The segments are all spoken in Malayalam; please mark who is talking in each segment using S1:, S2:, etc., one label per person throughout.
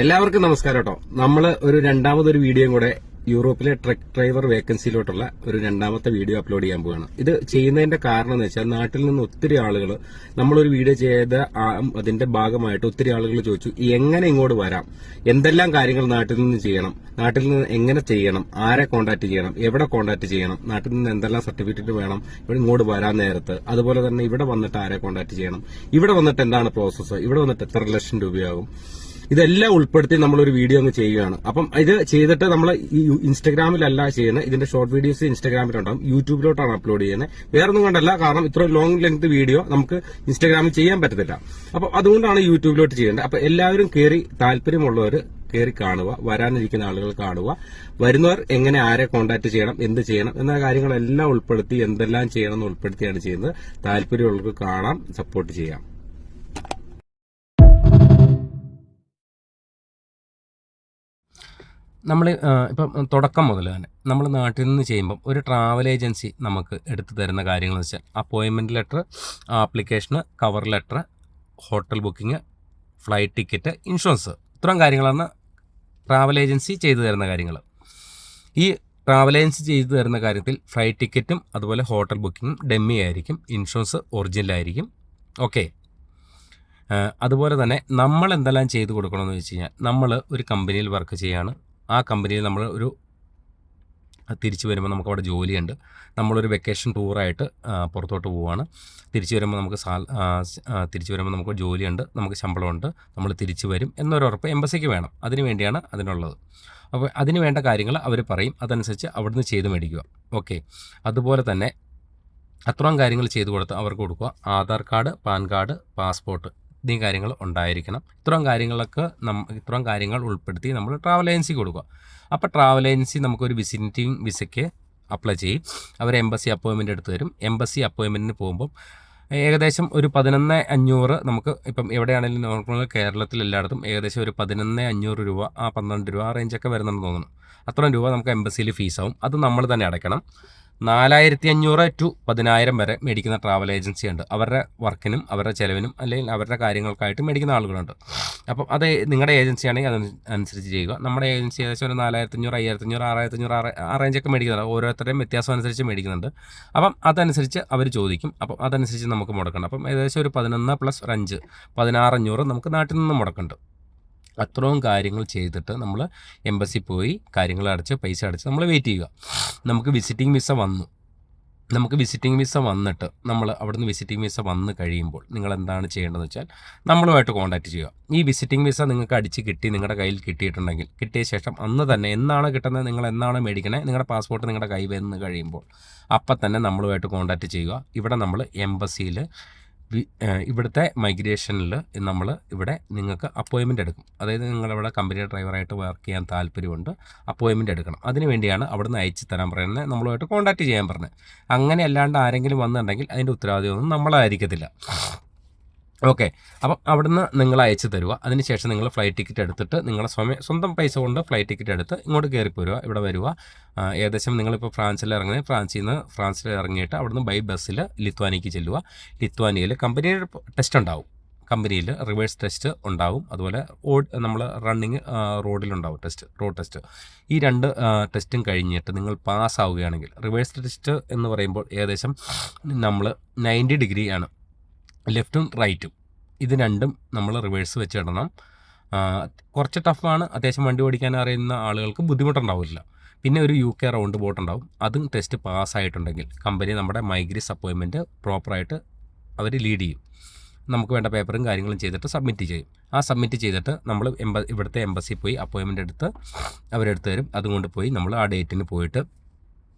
S1: എല്ലാവർക്കും നമസ്കാരം കേട്ടോ നമ്മൾ ഒരു രണ്ടാമതൊരു വീഡിയോയും കൂടെ യൂറോപ്പിലെ ട്രക്ക് ഡ്രൈവർ വേക്കൻസിയിലോട്ടുള്ള ഒരു രണ്ടാമത്തെ വീഡിയോ അപ്ലോഡ് ചെയ്യാൻ പോവാണ്. ഇത് ചെയ്യുന്നതിന്റെ കാരണം എന്ന് വെച്ചാൽ നാട്ടിൽ നിന്ന് ഒത്തിരി ആളുകൾ നമ്മളൊരു വീഡിയോ ചെയ്ത അതിന്റെ ഭാഗമായിട്ട് ഒത്തിരി ആളുകൾ ചോദിച്ചു എങ്ങനെ ഇങ്ങോട്ട് വരാം? എന്തെല്ലാം കാര്യങ്ങൾ നാട്ടിൽ നിന്ന് ചെയ്യണം? നാട്ടിൽ നിന്ന് എങ്ങനെ ചെയ്യണം? ആരെ കോൺടാക്ട് ചെയ്യണം? എവിടെ കോൺടാക്ട് ചെയ്യണം? നാട്ടിൽ നിന്ന് എന്തെല്ലാം സർട്ടിഫിക്കറ്റ് വേണം? ഇവിടെ ഇങ്ങോട്ട് വരാൻ നേരത്ത്. അതുപോലെ തന്നെ ഇവിടെ വന്നിട്ട് ആരെ കോൺടാക്ട് ചെയ്യണം? ഇവിടെ വന്നിട്ട് എന്താണ് പ്രോസസ്സ് ഇവിടെ വന്നിട്ട് എത്ര ലക്ഷം രൂപയാകും? ഇതെല്ലാം ഉൾപ്പെടുത്തി നമ്മളൊരു വീഡിയോ അങ്ങ് ചെയ്യുകയാണ്. അപ്പം ഇത് ചെയ്തിട്ട് നമ്മൾ ഈ ഇൻസ്റ്റാഗ്രാമിലല്ല ചെയ്യുന്നത് ഇതിന്റെ ഷോർട്ട് വീഡിയോസ് ഇൻസ്റ്റാഗ്രാമിലുണ്ടാവും യൂട്യൂബിലോട്ടാണ് അപ്ലോഡ് ചെയ്യുന്നത് വേറെ ഒന്നും കൊണ്ടല്ല കാരണം ഇത്ര ലോങ് ലെങ്ത് വീഡിയോ നമുക്ക് ഇൻസ്റ്റാഗ്രാമിൽ ചെയ്യാൻ പറ്റത്തില്ല. അപ്പൊ അതുകൊണ്ടാണ് യൂട്യൂബിലോട്ട് ചെയ്യേണ്ടത്. അപ്പൊ എല്ലാവരും കയറി താല്പര്യമുള്ളവർ കയറി കാണുക വരാനിരിക്കുന്ന ആളുകൾ കാണുക. വരുന്നവർ എങ്ങനെ ആരെ കോൺടാക്ട് ചെയ്യണം എന്ത് ചെയ്യണം എന്ന കാര്യങ്ങളെല്ലാം ഉൾപ്പെടുത്തി എന്തെല്ലാം ചെയ്യണം എന്ന് ഉൾപ്പെടുത്തിയാണ് ചെയ്യുന്നത്. താല്പര്യമുള്ളവർക്ക് കാണാം സപ്പോർട്ട് ചെയ്യാം. നമ്മൾ ഇപ്പം തുടക്കം മുതൽ തന്നെ നമ്മൾ നാട്ടിൽ നിന്ന് ചെയ്യുമ്പം ഒരു ട്രാവൽ ഏജൻസി നമുക്ക് എടുത്തു തരുന്ന കാര്യങ്ങൾ വെച്ചാൽ അപ്പോയിൻമെന്റ് ലെറ്റർ ആപ്ലിക്കേഷന് cover letter hotel booking flight ticket insurance ഇത്രയും കാര്യങ്ങളാണ് ട്രാവൽ ഏജൻസി ചെയ്തു തരുന്ന കാര്യങ്ങൾ ഈ ട്രാവൽ ഏജൻസി ചെയ്തു തരുന്ന കാര്യത്തിൽ ഫ്ലൈറ്റ് ടിക്കറ്റും അതുപോലെ ഹോട്ടൽ ബുക്കിങ്ങും ഡെമ്മി ആയിരിക്കും ഇൻഷുറൻസ് ഒറിജിനൽ ആയിരിക്കും. ഓക്കെ അതുപോലെ തന്നെ നമ്മൾ എന്തെല്ലാം ചെയ്തു കൊടുക്കണമെന്ന് വെച്ച് കഴിഞ്ഞാൽ നമ്മൾ ഒരു കമ്പനിയിൽ വർക്ക് ചെയ്യാണ്. ആ കമ്പനിയിൽ നമ്മൾ ഒരു തിരിച്ചു വരുമ്പോൾ നമുക്ക് അവിടെ ജോലിയുണ്ട്. നമ്മളൊരു വെക്കേഷൻ ടൂറായിട്ട് പുറത്തോട്ട് പോവുകയാണ് തിരിച്ചു വരുമ്പോൾ നമുക്ക് സാൽ തിരിച്ചു വരുമ്പോൾ നമുക്ക് ജോലിയുണ്ട് നമുക്ക് ശമ്പളമുണ്ട് നമ്മൾ തിരിച്ചു വരും എന്നൊരു ഉറപ്പ് എംബസിക്ക് വേണം. അതിന് വേണ്ടിയാണ് അതിനുള്ളത്. അപ്പോൾ അതിന് വേണ്ട കാര്യങ്ങൾ അവർ പറയും. അതനുസരിച്ച് അവിടുന്ന് ചെയ്ത് മേടിക്കുക. ഓക്കെ. അതുപോലെ തന്നെ അത്രയും കാര്യങ്ങൾ ചെയ്തു കൊടുത്ത് അവർക്ക് കൊടുക്കുക. Aadhaar card PAN card passport. എന്നീ കാര്യങ്ങൾ ഉണ്ടായിരിക്കണം. ഇത്രയും കാര്യങ്ങളൊക്കെ നം ഇത്രയും കാര്യങ്ങൾ ഉൾപ്പെടുത്തി നമ്മൾ ട്രാവൽ ഏജൻസി കൊടുക്കുക. അപ്പോൾ ട്രാവൽ ഏജൻസി നമുക്കൊരു വിസിറ്റിംഗ് വിസയ്ക്ക് അപ്ലൈ ചെയ്യും. അവർ എംബസി അപ്പോയിൻമെന്റ് എടുത്ത് തരും. എംബസി അപ്പോയിൻമെന്റിന് പോകുമ്പം ഏകദേശം ഒരു പതിനൊന്ന് അഞ്ഞൂറ് നമുക്ക് ഇപ്പം എവിടെയാണെങ്കിലും നോർമൽ കേരളത്തിൽ എല്ലായിടത്തും ഏകദേശം ഒരു പതിനൊന്ന് അഞ്ഞൂറ് രൂപ ആ പന്ത്രണ്ട് രൂപ ആ റേഞ്ചൊക്കെ വരുന്നുണ്ടെന്ന് തോന്നുന്നു. അത്രയും രൂപ നമുക്ക് എംബസിയിൽ ഫീസാവും അത് നമ്മൾ തന്നെ അടയ്ക്കണം. നാലായിരത്തി അഞ്ഞൂറ് ടു പതിനായിരം വരെ മേടിക്കുന്ന ട്രാവൽ ഏജൻസി ഉണ്ട്. അവരുടെ വർക്കിനും അവരുടെ ചിലവിനും അല്ലെങ്കിൽ അവരുടെ കാര്യങ്ങൾക്കായിട്ട് മേടിക്കുന്ന ആളുകളുണ്ട്. അപ്പം അത് നിങ്ങളുടെ ഏജൻസി ആണെങ്കിൽ അതനുസരിച്ച് ചെയ്യുക. നമ്മുടെ ഏജൻസി ഏകദേശം ഒരു നാലായിരത്തി അഞ്ഞൂറ് അയ്യായിരത്തി അഞ്ഞൂറ് ആറായിരത്തി അഞ്ഞൂറ് ആറ് ആ റേഞ്ചൊക്കെ മേടിക്കുന്നുണ്ട് ഓരോരുത്തരുടെയും വ്യത്യാസം അനുസരിച്ച് മേടിക്കുന്നുണ്ട്. അപ്പം അതനുസരിച്ച് അവർ ചോദിക്കും. അപ്പം അതനുസരിച്ച് നമുക്ക് മുടക്കണം അപ്പം ഏകദേശം ഒരു പതിനൊന്ന് പ്ലസ് ഒരു അഞ്ച് പതിനാറഞ്ഞൂറ് നമുക്ക് നാട്ടിൽ നിന്ന് മുടക്കുന്നുണ്ട്. അത്രയും കാര്യങ്ങൾ ചെയ്തിട്ട് നമ്മൾ എംബസി പോയി കാര്യങ്ങൾ അടച്ച് പൈസ അടച്ച് നമ്മൾ വെയിറ്റ് ചെയ്യുക. നമുക്ക് വിസിറ്റിംഗ് വിസ വന്നു. നമുക്ക് വിസിറ്റിംഗ് വിസ വന്നിട്ട് നമ്മൾ അവിടുന്ന് വിസിറ്റിംഗ് വിസ വന്ന് കഴിയുമ്പോൾ നിങ്ങൾ എന്താണ് ചെയ്യേണ്ടതെന്ന് വെച്ചാൽ നമ്മളുമായിട്ട് കോൺടാക്റ്റ് ചെയ്യുക. ഈ വിസിറ്റിംഗ് വിസ നിങ്ങൾക്ക് അടിച്ച് കിട്ടി നിങ്ങളുടെ കയ്യിൽ കിട്ടിയിട്ടുണ്ടെങ്കിൽ കിട്ടിയ ശേഷം അന്ന് തന്നെ എന്നാണ് കിട്ടുന്നത് നിങ്ങൾ എന്നാണ് മേടിക്കണേ നിങ്ങളുടെ പാസ്പോർട്ട് നിങ്ങളുടെ കൈ വന്ന് കഴിയുമ്പോൾ അപ്പം തന്നെ നമ്മളുമായിട്ട് കോൺടാക്റ്റ് ചെയ്യുക. ഇവിടെ നമ്മൾ എംബസിയിൽ ഇവിടുത്തെ മൈഗ്രേഷനിൽ നമ്മൾ ഇവിടെ നിങ്ങൾക്ക് അപ്പോയിൻമെന്റ് എടുക്കും. അതായത് നിങ്ങളിവിടെ കമ്പനി ഡ്രൈവറായിട്ട് വർക്ക് ചെയ്യാൻ താല്പര്യമുണ്ട് അപ്പോയിൻമെന്റ് എടുക്കണം. അതിന് വേണ്ടിയാണ് അവിടുന്ന് അയച്ചു തരാൻ പറയുന്നത് നമ്മളുമായിട്ട് കോൺടാക്റ്റ് ചെയ്യാൻ പറഞ്ഞത്. അങ്ങനെ അല്ലാണ്ട് ആരെങ്കിലും വന്നിട്ടുണ്ടെങ്കിൽ അതിന്റെ ഉത്തരവാദിത്വമൊന്നും നമ്മളായിരിക്കത്തില്ല. ഓക്കെ. അപ്പം അവിടുന്ന് നിങ്ങൾ അയച്ചു തരുക അതിനുശേഷം നിങ്ങൾ ഫ്ലൈറ്റ് ടിക്കറ്റ് എടുത്തിട്ട് നിങ്ങളുടെ സ്വയം സ്വന്തം പൈസ കൊണ്ട് ഫ്ലൈറ്റ് ടിക്കറ്റ് എടുത്ത് ഇങ്ങോട്ട് കയറി പോരുക ഇവിടെ വരിക ഏകദേശം നിങ്ങളിപ്പോൾ ഫ്രാൻസിൽ ഇറങ്ങി ഫ്രാൻസിൽ നിന്ന് ഫ്രാൻസിൽ ഇറങ്ങിയിട്ട് അവിടുന്ന് ബൈ ബസ്സിൽ ലിത്വാനിക്ക് ചെല്ലുക ലിത്വാനിയയിൽ കമ്പനിയുടെ ടെസ്റ്റ് ഉണ്ടാവും. കമ്പനിയിൽ റിവേഴ്സ് ടെസ്റ്റ് ഉണ്ടാവും. അതുപോലെ ഓഡ് നമ്മൾ റണ്ണിങ് റോഡിലുണ്ടാവും ടെസ്റ്റ് റോഡ് ടെസ്റ്റ് ഈ രണ്ട് ടെസ്റ്റും കഴിഞ്ഞിട്ട് നിങ്ങൾ പാസ്സാവുകയാണെങ്കിൽ റിവേഴ്സ് ടെസ്റ്റ് എന്ന് പറയുമ്പോൾ ഏകദേശം നമ്മൾ നയന്റി ഡിഗ്രി ആണ്. ലെഫ്റ്റും റൈറ്റും. ഇത് രണ്ടും നമ്മൾ റിവേഴ്സ് വെച്ചിടണം കുറച്ച് ടഫാണ് അത്യാവശ്യം വണ്ടി ഓടിക്കാൻ അറിയുന്ന ആളുകൾക്ക് ബുദ്ധിമുട്ടുണ്ടാവില്ല. പിന്നെ ഒരു യു കെ റൗണ്ട് ബോട്ട് ഉണ്ടാവും. അതും ടെസ്റ്റ് പാസ്സായിട്ടുണ്ടെങ്കിൽ കമ്പനി നമ്മുടെ മൈഗ്രീസ് അപ്പോയിൻമെന്റ് പ്രോപ്പറായിട്ട് അവർ ലീഡ് ചെയ്യും. നമുക്ക് വേണ്ട പേപ്പറും കാര്യങ്ങളും ചെയ്തിട്ട് സബ്മിറ്റ് ചെയ്യും. ആ സബ്മിറ്റ് ചെയ്തിട്ട് നമ്മൾ എംബ ഇവിടുത്തെ എംബസിയിൽ പോയി അപ്പോയിൻമെന്റ് എടുത്ത് അവരെടുത്ത് തരും. അതുകൊണ്ട് പോയി നമ്മൾ ആ ഡേറ്റിന് പോയിട്ട്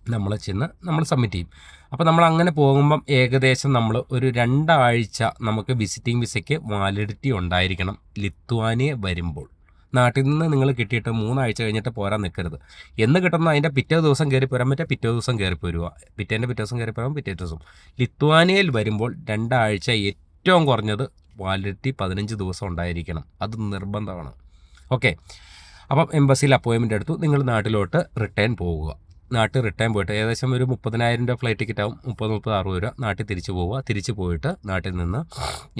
S1: നമ്മൾ ചെന്ന് നമ്മൾ സബ്മിറ്റ് ചെയ്യും. അപ്പോൾ നമ്മൾ അങ്ങനെ പോകുമ്പം ഏകദേശം നമ്മൾ ഒരു രണ്ടാഴ്ച നമുക്ക് വിസിറ്റിംഗ് വിസയ്ക്ക് വാലിഡിറ്റി ഉണ്ടായിരിക്കണം ലിത്വാനിയ വരുമ്പോൾ. നാട്ടിൽ നിന്ന് നിങ്ങൾ കിട്ടിയിട്ട് മൂന്നാഴ്ച കഴിഞ്ഞിട്ട് പോരാൻ നിൽക്കരുത്. എന്ന് കിട്ടുന്ന അതിന്റെ പിറ്റേ ദിവസം കയറി പോരാൻ പറ്റുക പിറ്റേ ദിവസം കയറി പോരുക. പിറ്റേന്റെ പിറ്റേ ദിവസം കയറി പോരാൻ പിറ്റേ ദിവസം. ലിത്വാനിയയിൽ വരുമ്പോൾ രണ്ടാഴ്ച ഏറ്റവും കുറഞ്ഞത് വാലിഡിറ്റി പതിനഞ്ച് ദിവസം ഉണ്ടായിരിക്കണം. അത് നിർബന്ധമാണ്. ഓക്കെ അപ്പം എംബസിയിൽ അപ്പോയിൻമെന്റ് എടുത്തു. നിങ്ങൾ നാട്ടിലോട്ട് റിട്ടേൺ പോവുക. നാട്ടിൽ റിട്ടേൺ പോയിട്ട് ഏകദേശം ഒരു മുപ്പതിനായിരം രൂപ ഫ്ലൈറ്റ് ടിക്കറ്റ് ആവും. മുപ്പത് മുപ്പത് അറുപത് രൂപ. നാട്ടിൽ തിരിച്ചു പോവുക. തിരിച്ചു പോയിട്ട് നാട്ടിൽ നിന്ന്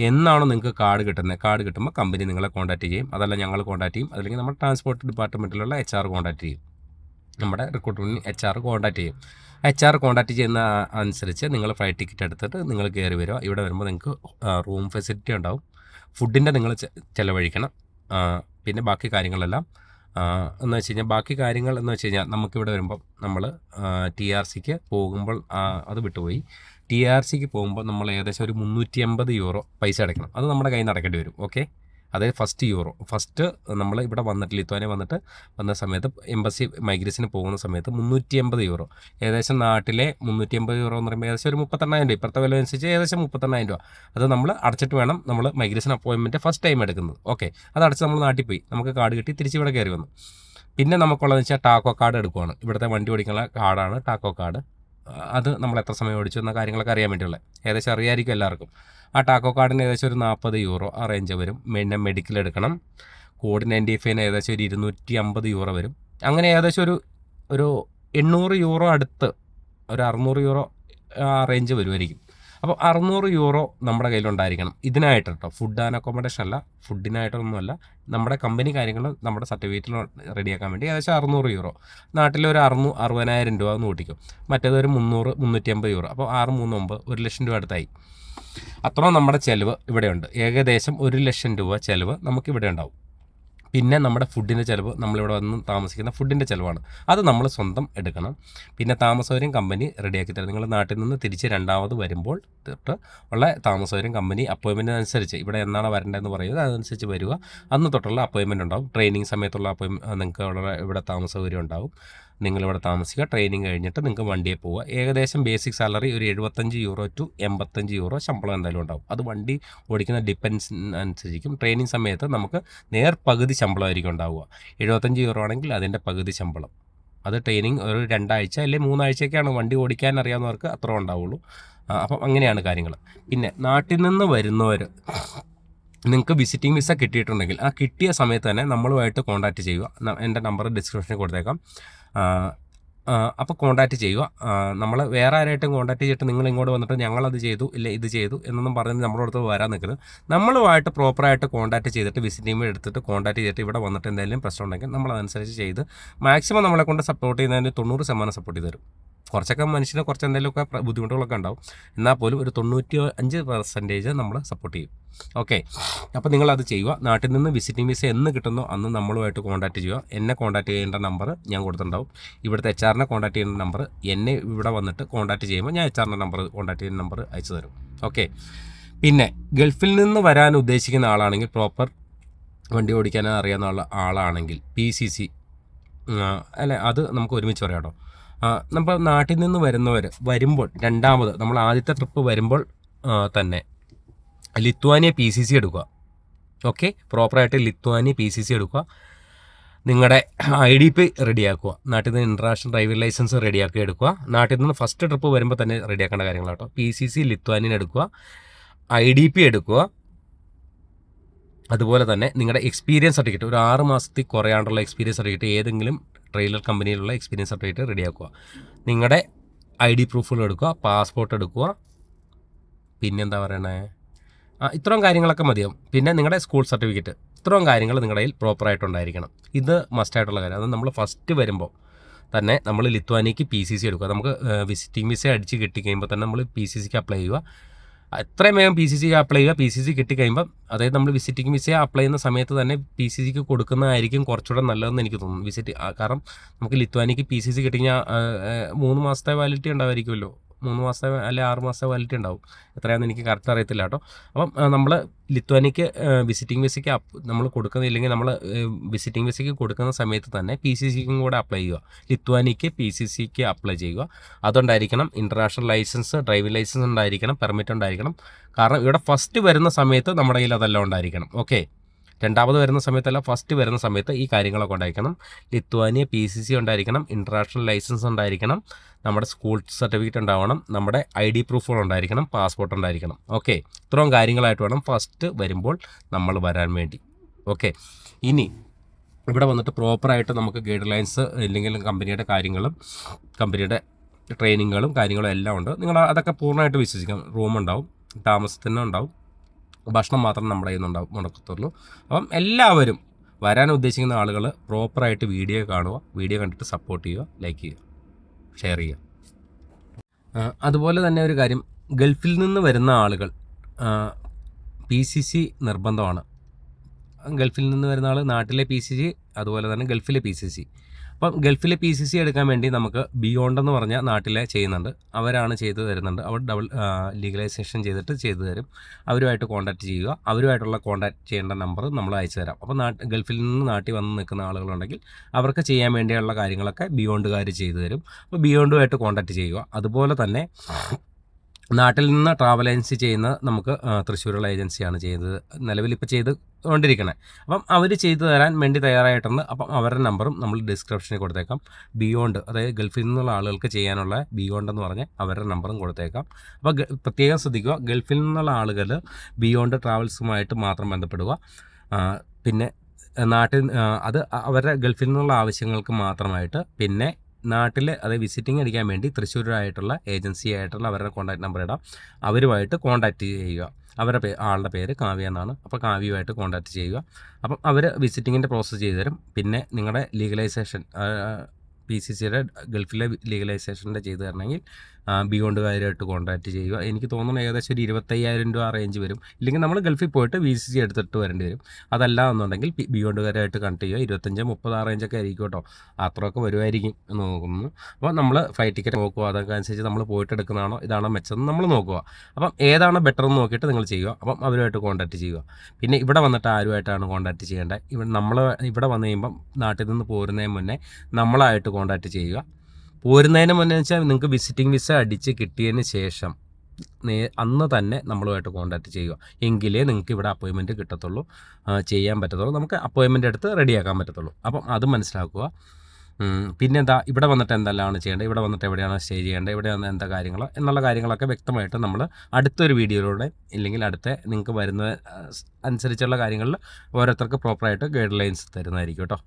S1: എന്നാണോ നിങ്ങൾക്ക് കാർഡ് കിട്ടുന്നത്? കാർഡ് കിട്ടുമ്പോൾ കമ്പനി നിങ്ങളെ കോൺടാക്ട് ചെയ്യും. അതല്ല ഞങ്ങൾ കോൺടാക്ട് ചെയ്യും. അല്ലെങ്കിൽ നമ്മുടെ ട്രാൻസ്പോർട്ട് ഡിപ്പാർട്ട്മെന്റിലുള്ള എച്ച് ആർ കോൺടാക്ട് ചെയ്യും. നമ്മുടെ റിക്രൂട്ട്മെന്റ് എച്ച് ആർ കോൺടാക്ട് ചെയ്യും. എച്ച് ആർ കോൺടാക്ട് ചെയ്യുന്ന അനുസരിച്ച് നിങ്ങൾ ഫ്ലൈറ്റ് ടിക്കറ്റ് എടുത്തിട്ട് നിങ്ങൾ കയറി വരിക. ഇവിടെ വരുമ്പോൾ നിങ്ങൾക്ക് റൂം ഫെസിലിറ്റി ഉണ്ടാവും. ഫുഡിന്റെ നിങ്ങൾ ചിലവഴിക്കണം. പിന്നെ ബാക്കി കാര്യങ്ങളെല്ലാം എന്ന് വെച്ച് കഴിഞ്ഞാൽ ബാക്കി കാര്യങ്ങൾ എന്ന് വെച്ച് കഴിഞ്ഞാൽ നമുക്കിവിടെ വരുമ്പം നമ്മൾ ടി ആർ സിക്ക് പോകുമ്പോൾ അത് വിട്ടുപോയി. ടി ആർ സിക്ക് പോകുമ്പോൾ നമ്മൾ ഏകദേശം ഒരു മുന്നൂറ്റി അമ്പത് യൂറോ പൈസ അടയ്ക്കണം. അത് നമ്മുടെ കയ്യിൽ നിന്ന് അടയ്ക്കേണ്ടി വരും. ഓക്കെ അതായത് ഫസ്റ്റ് യൂറോ. ഫസ്റ്റ് നമ്മൾ ഇവിടെ വന്നിട്ട് ലിത്വാനിയ വന്നിട്ട് വന്ന സമയത്ത് എംബസി മൈഗ്രേഷന് പോകുന്ന സമയത്ത് മുന്നൂറ്റി അമ്പത് യൂറോ. ഏകദേശം നാട്ടിലെ മുന്നൂറ്റി അമ്പത് യൂറോ എന്ന് പറയുമ്പോൾ ഏകദേശം ഒരു മുപ്പത്തെണ്ണായിരം രൂപ. ഇപ്പോഴത്തെ വില അനുസരിച്ച് ഏകദേശം മുപ്പത്തെണ്ണായിരം രൂപ. അത് നമ്മൾ അടച്ചിട്ട് വേണം നമ്മൾ മൈഗ്രേഷൻ അപ്പോയിൻമെന്റ് ഫസ്റ്റ് ടൈം എടുക്കുന്നത്. ഓക്കെ അത് അടച്ച് നമ്മൾ നാട്ടിൽ പോയി. നമുക്ക് കാർഡ് കിട്ടി തിരിച്ച് ഇവിടെ കയറി വന്നു. പിന്നെ നമുക്കുള്ളതെന്ന് വെച്ചാൽ ടാക്കോ കാർഡ് എടുക്കുവാണ്. ഇവിടുത്തെ വണ്ടി ഓടിക്കാനുള്ള കാർഡാണ് ടാക്കോ കാർഡ്. അത് നമ്മൾ എത്ര സമയം ഓടിച്ചു എന്ന കാര്യങ്ങളൊക്കെ അറിയാൻ വേണ്ടിയുള്ളത് ഏകദേശം അറിയായിരിക്കും എല്ലാവർക്കും. ആ ടാക്കോ കാർഡിന് ഏകദേശം ഒരു നാൽപ്പത് യൂറോ ആ റേഞ്ച് വരും. പിന്നെ മെഡിക്കൽ എടുക്കണം. കോഡ് നയന്റി ഫൈവിന് ഏകദേശം ഒരു ഇരുന്നൂറ്റി അമ്പത് യൂറോ വരും. അങ്ങനെ ഏകദേശം ഒരു ഒരു എണ്ണൂറ് യൂറോ അടുത്ത് ഒരു അറുന്നൂറ് യൂറോ ആ റേഞ്ച് വരുമായിരിക്കും. അപ്പോൾ അറുന്നൂറ് യൂറോ നമ്മുടെ കയ്യിലുണ്ടായിരിക്കണം. ഇതിനായിട്ട് കേട്ടോ ഫുഡ് ആൻഡ് അക്കോമഡേഷൻ അല്ല ഫുഡിനായിട്ടൊന്നുമല്ല നമ്മുടെ കമ്പനി കാര്യങ്ങൾ നമ്മുടെ സർട്ടിഫിക്കറ്റിൽ റെഡിയാക്കാൻ വേണ്ടി ഏകദേശം അറുന്നൂറ് യൂറോ. നാട്ടിലൊരു അറുന്നൂ അറുപതിനായിരം രൂപ എന്ന് കൂട്ടിക്കും. മറ്റേതൊരു മുന്നൂറ് മുന്നൂറ്റി അമ്പത് യൂറോ. അപ്പോൾ ആറ് മൂന്ന് ഒമ്പത് ഒരു ലക്ഷം രൂപ അടുത്തായി. അത്രയും നമ്മുടെ ചിലവ് ഇവിടെയുണ്ട്. ഏകദേശം ഒരു ലക്ഷം രൂപ ചിലവ് നമുക്കിവിടെ ഉണ്ടാവും. പിന്നെ നമ്മുടെ ഫുഡിന്റെ ചിലവ് നമ്മളിവിടെ വന്ന് താമസിക്കുന്ന ഫുഡിന്റെ ചിലവാണ്. അത് നമ്മൾ സ്വന്തം എടുക്കണം. പിന്നെ താമസവരും കമ്പനി റെഡിയാക്കി തരും. നിങ്ങൾ നാട്ടിൽ നിന്ന് തിരിച്ച് രണ്ടാമത് വരുമ്പോൾ തൊട്ട് ഉള്ള താമസവരും കമ്പനി അപ്പോയിൻമെന്റ് അനുസരിച്ച് ഇവിടെ എന്നാണ് വരേണ്ടതെന്ന് പറയുന്നത് അതനുസരിച്ച് വരിക. അന്ന് തൊട്ടുള്ള അപ്പോയിൻമെന്റ് ഉണ്ടാവും. ട്രെയിനിങ് സമയത്തുള്ള അപ്പോയിൻ നിങ്ങൾക്ക് ഇവിടെ താമസ സൗകര്യം ഉണ്ടാവും. നിങ്ങളിവിടെ താമസിക്കുക. ട്രെയിനിങ് കഴിഞ്ഞിട്ട് നിങ്ങൾക്ക് വണ്ടിയെ പോവുക. ഏകദേശം ബേസിക് സാലറി ഒരു എഴുപത്തഞ്ച് യൂറോ ടു എൺപത്തഞ്ച് യൂറോ ശമ്പളം എന്തായാലും ഉണ്ടാവും. അത് വണ്ടി ഓടിക്കുന്ന ഡിപ്പെൻസ് അനുസരിച്ചിരിക്കും ട്രെയിനിങ് സമയത്ത് നമുക്ക് നേർ പകുതി ശമ്പളമായിരിക്കും ഉണ്ടാവുക. എഴുപത്തഞ്ച് യൂറോ ആണെങ്കിൽ അതിന്റെ പകുതി ശമ്പളം. അത് ട്രെയിനിങ് ഒരു രണ്ടാഴ്ച അല്ലെങ്കിൽ മൂന്നാഴ്ചയൊക്കെയാണ് വണ്ടി ഓടിക്കാൻ അറിയാവുന്നവർക്ക് അത്ര ഉണ്ടാവുള്ളൂ. അപ്പം അങ്ങനെയാണ് കാര്യങ്ങൾ. പിന്നെ നാട്ടിൽ നിന്ന് വരുന്നവർ നിങ്ങൾക്ക് വിസിറ്റിംഗ് വിസ കിട്ടിയിട്ടുണ്ടെങ്കിൽ ആ കിട്ടിയ സമയത്ത് തന്നെ നമ്മളുമായിട്ട് കോൺടാക്റ്റ് ചെയ്യുക. എന്റെ നമ്പർ ഡിസ്ക്രിപ്ഷനിൽ കൊടുത്തേക്കാം. അപ്പോൾ കോൺടാക്റ്റ് ചെയ്യുക. നമ്മൾ വേറെ ആരായിട്ടും കോൺടാക്ട് ചെയ്തിട്ട് നിങ്ങൾ ഇങ്ങോട്ട് വന്നിട്ട് ഞങ്ങളത് ചെയ്തു ഇല്ല ഇത് ചെയ്തു എന്നൊന്നും പറഞ്ഞ് നമ്മുടെ അടുത്ത് വരാൻ നിൽക്കരുത്. നമ്മളുമായിട്ട് പ്രോപ്പറായിട്ട് കോൺടാക്റ്റ് ചെയ്തിട്ട് വിസിറ്റിംഗ് എടുത്തിട്ട് കോൺടാക്ട് ചെയ്തിട്ട് ഇവിടെ വന്നിട്ട് എന്തെങ്കിലും പ്രശ്നം ഉണ്ടെങ്കിൽ നമ്മളതനുസരിച്ച് ചെയ്ത് മാക്സിമം നമ്മളെ കൊണ്ട് സപ്പോർട്ട് ചെയ്യുന്നതിന് തൊണ്ണൂറ് ശതമാനം സപ്പോർട്ട് ചെയ്ത് തരും. കുറച്ചൊക്കെ മനുഷ്യന് കുറച്ച് എന്തെങ്കിലുമൊക്കെ ബുദ്ധിമുട്ടുകളൊക്കെ ഉണ്ടാവും. എന്നാൽ പോലും ഒരു തൊണ്ണൂറ്റി അഞ്ച് പെർസെന്റേജ് നമ്മൾ സപ്പോർട്ട് ചെയ്യും. ഓക്കെ അപ്പോൾ നിങ്ങളത് ചെയ്യുക. നാട്ടിൽ നിന്ന് വിസിറ്റിംഗ് വിസ എന്ന് കിട്ടുന്നോ അന്ന് നമ്മളുമായിട്ട് കോൺടാക്റ്റ് ചെയ്യുക. എന്നെ കോൺടാക്ട് ചെയ്യേണ്ട നമ്പർ ഞാൻ കൊടുത്തിട്ടുണ്ടാവും. ഇവിടുത്തെ എച്ച് ആറിനെ കോൺടാക്ട് ചെയ്യുന്ന നമ്പർ എന്നെ ഇവിടെ വന്നിട്ട് കോൺടാക്ട് ചെയ്യുമ്പോൾ ഞാൻ എച്ച് ആറിന്റെ നമ്പർ കോൺടാക്ട് ചെയ്യുന്ന നമ്പർ അയച്ചു തരും. ഓക്കെ പിന്നെ ഗൾഫിൽ നിന്ന് വരാൻ ഉദ്ദേശിക്കുന്ന ആളാണെങ്കിൽ പ്രോപ്പർ വണ്ടി ഓടിക്കാൻ അറിയാവുന്ന ആളാണെങ്കിൽ പി സി സി അല്ലെ അത് നമുക്ക് ഒരുമിച്ച് പറയാം കേട്ടോ. നമ്മൾ നാട്ടിൽ നിന്ന് വരുന്നവർ വരുമ്പോൾ രണ്ടാമത് നമ്മൾ ആദ്യത്തെ ട്രിപ്പ് വരുമ്പോൾ തന്നെ ലിത്വാനിയ പി സി സി എടുക്കുക. ഓക്കെ പ്രോപ്പറായിട്ട് ലിത്വാനിയ പി സി സി എടുക്കുക. നിങ്ങളുടെ ഐ ഡി പി റെഡിയാക്കുക. നാട്ടിൽ നിന്ന് ഇന്റർനാഷണൽ ഡ്രൈവിംഗ് ലൈസൻസ് റെഡിയാക്കി എടുക്കുക. നാട്ടിൽ നിന്ന് ഫസ്റ്റ് ട്രിപ്പ് വരുമ്പോൾ തന്നെ റെഡിയാക്കേണ്ട കാര്യങ്ങളാട്ടോ പി സി സി ലിത്വാനിയൻ എടുക്കുക. ഐ ഡി പി എടുക്കുക. അതുപോലെ തന്നെ നിങ്ങളുടെ എക്സ്പീരിയൻസ് സർട്ടിഫിക്കറ്റ് ഒരു ആറ് മാസത്തിൽ കുറയാണ്ടുള്ള എക്സ്പീരിയൻസ് സർട്ടിഫിക്കറ്റ് ഏതെങ്കിലും ട്രെയിലർ കമ്പനിയിലുള്ള എക്സ്പീരിയൻസ് സർട്ടിഫിക്കറ്റ് റെഡിയാക്കുക നിങ്ങളുടെ ഐ ഡി പ്രൂഫുകൾ എടുക്കുക പാസ്പോർട്ട് എടുക്കുക. പിന്നെന്താ പറയണേ? ആ ഇത്രയും കാര്യങ്ങളൊക്കെ മതിയാവും. പിന്നെ നിങ്ങളുടെ സ്കൂൾ സർട്ടിഫിക്കറ്റ് ഇത്രയും കാര്യങ്ങൾ നിങ്ങളുടെ കയ്യിൽ പ്രോപ്പറായിട്ടുണ്ടായിരിക്കണം ഇത് മസ്റ്റായിട്ടുള്ള കാര്യം. അത് നമ്മൾ ഫസ്റ്റ് വരുമ്പോൾ തന്നെ നമ്മൾ ലിത്വാനിക്ക് പി സി സി എടുക്കുക. നമുക്ക് വിസിറ്റിംഗ് വിസ അടിച്ച് കിട്ടി കഴിയുമ്പോൾ തന്നെ നമ്മൾ പി സി സിക്ക് അപ്ലൈ ചെയ്യുക. എത്രയും വേഗം പി സി സി അപ്ലൈ ചെയ്യുക. പി സി സി കിട്ടിക്കഴിയുമ്പം അതായത് നമ്മൾ വിസിറ്റിംഗ് വിസ അപ്ലൈ ചെയ്യുന്ന സമയത്ത് തന്നെ പി സി സിക്ക് കൊടുക്കുന്നതായിരിക്കും കുറച്ചുകൂടെ നല്ലതെന്ന് എനിക്ക് തോന്നുന്നു. വിസിറ്റ് കാരണം നമുക്ക് ലിത്വാനിക്ക് പി സി സി കിട്ടിക്കഴിഞ്ഞാൽ മൂന്ന് മാസത്തെ വാലിറ്റി ഉണ്ടാവുമായിരിക്കുമല്ലോ മൂന്ന് മാസത്തെ അല്ലെ ആറ് മാസത്തെ വാലിറ്റി ഉണ്ടാവും. എത്രയാണെന്ന് എനിക്ക് കറക്റ്റ് അറിയത്തില്ല കേട്ടോ. അപ്പം നമ്മൾ ലിത്വാനിക്ക് വിസിറ്റിംഗ് വിസയ്ക്ക് നമ്മൾ കൊടുക്കുന്നില്ലെങ്കിൽ നമ്മൾ വിസിറ്റിംഗ് വിസയ്ക്ക് കൊടുക്കുന്ന സമയത്ത് തന്നെ പി സി സിക്കും കൂടെ അപ്ലൈ ചെയ്യുക. ലിത്വാനിക്ക് പി സി സിക്ക് അപ്ലൈ ചെയ്യുക. അതുണ്ടായിരിക്കണം ഇന്റർനാഷണൽ ലൈസൻസ് ഡ്രൈവിംഗ് ലൈസൻസ് ഉണ്ടായിരിക്കണം പെർമിറ്റ് ഉണ്ടായിരിക്കണം. കാരണം ഇവിടെ ഫസ്റ്റ് വരുന്ന സമയത്ത് നമ്മുടെ കയ്യിൽ അതെല്ലാം ഉണ്ടായിരിക്കണം. ഓക്കെ രണ്ടാമത് വരുന്ന സമയത്തല്ല ഫസ്റ്റ് വരുന്ന സമയത്ത് ഈ കാര്യങ്ങളൊക്കെ ഉണ്ടായിരിക്കണം. ലിത്വാനിയ പി സി സി ഉണ്ടായിരിക്കണം ഇന്റർനാഷണൽ ലൈസൻസ് ഉണ്ടായിരിക്കണം നമ്മുടെ സ്കൂൾ സർട്ടിഫിക്കറ്റ് ഉണ്ടാവണം നമ്മുടെ ഐ ഡി പ്രൂഫുകൾ ഉണ്ടായിരിക്കണം പാസ്പോർട്ട് ഉണ്ടായിരിക്കണം. ഓക്കെ ഇത്രയും കാര്യങ്ങളായിട്ട് വേണം ഫസ്റ്റ് വരുമ്പോൾ നമ്മൾ വരാൻ വേണ്ടി. ഓക്കെ ഇനി ഇവിടെ വന്നിട്ട് പ്രോപ്പറായിട്ട് നമുക്ക് ഗൈഡ് ലൈൻസ് ഇല്ലെങ്കിൽ കമ്പനിയുടെ കാര്യങ്ങളും കമ്പനിയുടെ ട്രെയിനിങ്ങുകളും കാര്യങ്ങളും എല്ലാം ഉണ്ട്. നിങ്ങൾ അതൊക്കെ പൂർണമായിട്ട് വിശ്വസിക്കാം റൂം ഉണ്ടാവും താമസത്തിന് ഉണ്ടാവും ഭക്ഷണം മാത്രം നമ്മുടെ കയ്യിൽ നിന്നുണ്ടാവും മുടക്കത്തുള്ളൂ. അപ്പം എല്ലാവരും വരാൻ ഉദ്ദേശിക്കുന്ന ആളുകൾ പ്രോപ്പറായിട്ട് വീഡിയോ കാണുക വീഡിയോ കണ്ടിട്ട് സപ്പോർട്ട് ചെയ്യുക ലൈക്ക് ചെയ്യുക ഷെയർ ചെയ്യുക. അതുപോലെ തന്നെ ഒരു കാര്യം ഗൾഫിൽ നിന്ന് വരുന്ന ആളുകൾ പി സി സി നിർബന്ധമാണ്. ഗൾഫിൽ നിന്ന് വരുന്ന ആൾ നാട്ടിലെ പി സി സി അതുപോലെ തന്നെ ഗൾഫിലെ പി സി സി അപ്പം ഗൾഫിലെ പി സി സി എടുക്കാൻ വേണ്ടി നമുക്ക് ബിയോണ്ട് എന്ന് പറഞ്ഞ നാട്ടിലെ ചെയ്യുന്നുണ്ട്. അവരാണ് ചെയ്തു തരുന്നുണ്ട്. അവർ ഡബിൾ ലീഗലൈസേഷൻ ചെയ്തിട്ട് ചെയ്തു തരും. അവരുമായിട്ട് കോൺടാക്ട് ചെയ്യുക. അവരുമായിട്ടുള്ള കോൺടാക്ട് ചെയ്യേണ്ട നമ്പർ നമ്മൾ അയച്ചു തരാം. അപ്പോൾ നാട്ട് ഗൾഫിൽ നിന്ന് നാട്ടിൽ വന്ന് നിൽക്കുന്ന ആളുകളുണ്ടെങ്കിൽ അവർക്ക് ചെയ്യാൻ വേണ്ടിയുള്ള കാര്യങ്ങളൊക്കെ ബിയോണ്ടുകാർ ചെയ്തു തരും. അപ്പോൾ ബിയോണ്ടുമായിട്ട് കോൺടാക്ട് ചെയ്യുക. അതുപോലെ തന്നെ നാട്ടിൽ നിന്ന് ട്രാവൽ ഏജൻസി ചെയ്യുന്ന നമുക്ക് തൃശ്ശൂരുള്ള ഏജൻസിയാണ് ചെയ്തത്. നിലവിൽ ഇപ്പോൾ ചെയ്ത് കൊണ്ടിരിക്കണേ അപ്പം അവർ ചെയ്തു തരാൻ വേണ്ടി തയ്യാറായിട്ടുണ്ട്. അപ്പം അവരുടെ നമ്പറും നമ്മൾ ഡിസ്ക്രിപ്ഷനിൽ കൊടുത്തേക്കാം. ബിയോണ്ട് അതായത് ഗൾഫിൽ നിന്നുള്ള ആളുകൾക്ക് ചെയ്യാനുള്ള ബിയോണ്ട് എന്ന് പറഞ്ഞ് അവരുടെ നമ്പറും കൊടുത്തേക്കാം. അപ്പോൾ പ്രത്യേകം ശ്രദ്ധിക്കുക. ഗൾഫിൽ നിന്നുള്ള ആളുകൾ ബിയോണ്ട് ട്രാവൽസുമായിട്ട് മാത്രം ബന്ധപ്പെടുക. പിന്നെ നാട്ടിൽ അത് അവരുടെ ഗൾഫിൽ നിന്നുള്ള ആവശ്യങ്ങൾക്ക് മാത്രമായിട്ട് പിന്നെ നാട്ടിൽ അതായത് വിസിറ്റിംഗ് അടിക്കാൻ വേണ്ടി തൃശ്ശൂരായിട്ടുള്ള ഏജൻസി ആയിട്ടുള്ള അവരുടെ കോൺടാക്ട് നമ്പർ ഇടാം. അവരുമായിട്ട് കോൺടാക്റ്റ് ചെയ്യുക. അവരുടെ പേ ആളുടെ പേര് കാവ്യ എന്നാണ്. അപ്പോൾ കാവ്യയുമായിട്ട് കോൺടാക്റ്റ് ചെയ്യുക. അപ്പം അവർ വിസിറ്റിങ്ങിന്റെ പ്രോസസ്സ് ചെയ്തു തരും. പിന്നെ നിങ്ങളുടെ ലീഗലൈസേഷൻ പി സി സിയുടെ ഗൾഫിലെ ലീഗലൈസേഷന്റെ ചെയ്തു തരണമെങ്കിൽ ബിയോണ്ടുകാരുമായിട്ട് കോൺടാക്റ്റ് ചെയ്യുക. എനിക്ക് തോന്നുന്നു ഏകദേശം ഒരു ഇരുപത്തയ്യായിരം രൂപ റേഞ്ച് വരും. ഇല്ലെങ്കിൽ നമ്മൾ ഗൾഫിൽ പോയിട്ട് വി സി സി എടുത്തിട്ട് വരേണ്ടി വരും. അതല്ല എന്നുണ്ടെങ്കിൽ ബി- ബിയോണ്ടുകാരായിട്ട് കണക്ട് ചെയ്യുക. ഇരുപത്തഞ്ച് മുപ്പത് ആ റേഞ്ചൊക്കെ ആയിരിക്കും കേട്ടോ. അത്രയൊക്കെ വരുമായിരിക്കും നോക്കുന്നു അപ്പോൾ നമ്മൾ ഫ്ലൈറ്റ് ടിക്കറ്റ് നോക്കുക. അതൊക്കെ അനുസരിച്ച് നമ്മൾ പോയിട്ട് എടുക്കുന്നതാണോ ഇതാണോ മെച്ചം നമ്മൾ നോക്കുക. അപ്പം ഏതാണ് ബെറ്റർ എന്ന് നോക്കിയിട്ട് നിങ്ങൾ ചെയ്യുക. അപ്പം അവരുമായിട്ട് കോൺടാക്ട് ചെയ്യുക. പിന്നെ ഇവിടെ വന്നിട്ട് ആരുമായിട്ടാണ് കോൺടാക്ട് ചെയ്യേണ്ടത്? ഇവിടെ നമ്മൾ ഇവിടെ വന്നു കഴിയുമ്പം നാട്ടിൽ നിന്ന് പോരുന്നതിന് മുന്നേ നമ്മളായിട്ട് കോൺടാക്ട് ചെയ്യുക. പോരുന്നതിന് മുന്നേ വെച്ചാൽ നിങ്ങൾക്ക് വിസിറ്റിംഗ് വിസ അടിച്ച് കിട്ടിയതിന് ശേഷം നേ അന്ന് തന്നെ നമ്മളുമായിട്ട് കോൺടാക്ട് ചെയ്യുക. എങ്കിലേ നിങ്ങൾക്ക് ഇവിടെ അപ്പോയിൻമെന്റ് കിട്ടത്തുള്ളൂ. ചെയ്യാൻ പറ്റത്തുള്ളൂ. നമുക്ക് അപ്പോയിൻമെന്റ് എടുത്ത് റെഡിയാക്കാൻ പറ്റത്തുള്ളൂ. അപ്പം അത് മനസ്സിലാക്കുക. പിന്നെ പിന്നെന്താ? ഇവിടെ വന്നിട്ട് എന്തെല്ലാമാണ് ചെയ്യേണ്ടത്? ഇവിടെ വന്നിട്ട് എവിടെയാണ് സ്റ്റേ ചെയ്യേണ്ടത്? ഇവിടെ വന്ന് എന്താ കാര്യങ്ങൾ എന്നുള്ള കാര്യങ്ങളൊക്കെ വ്യക്തമായിട്ട് നമ്മൾ അടുത്തൊരു വീഡിയോയിലൂടെ ഇല്ലെങ്കിൽ അടുത്ത നിങ്ങൾക്ക് വരുന്ന അനുസരിച്ചുള്ള കാര്യങ്ങളിൽ ഓരോരുത്തർക്ക് പ്രോപ്പറായിട്ട് ഗൈഡ് ലൈൻസ് തരുന്നതായിരിക്കും കേട്ടോ.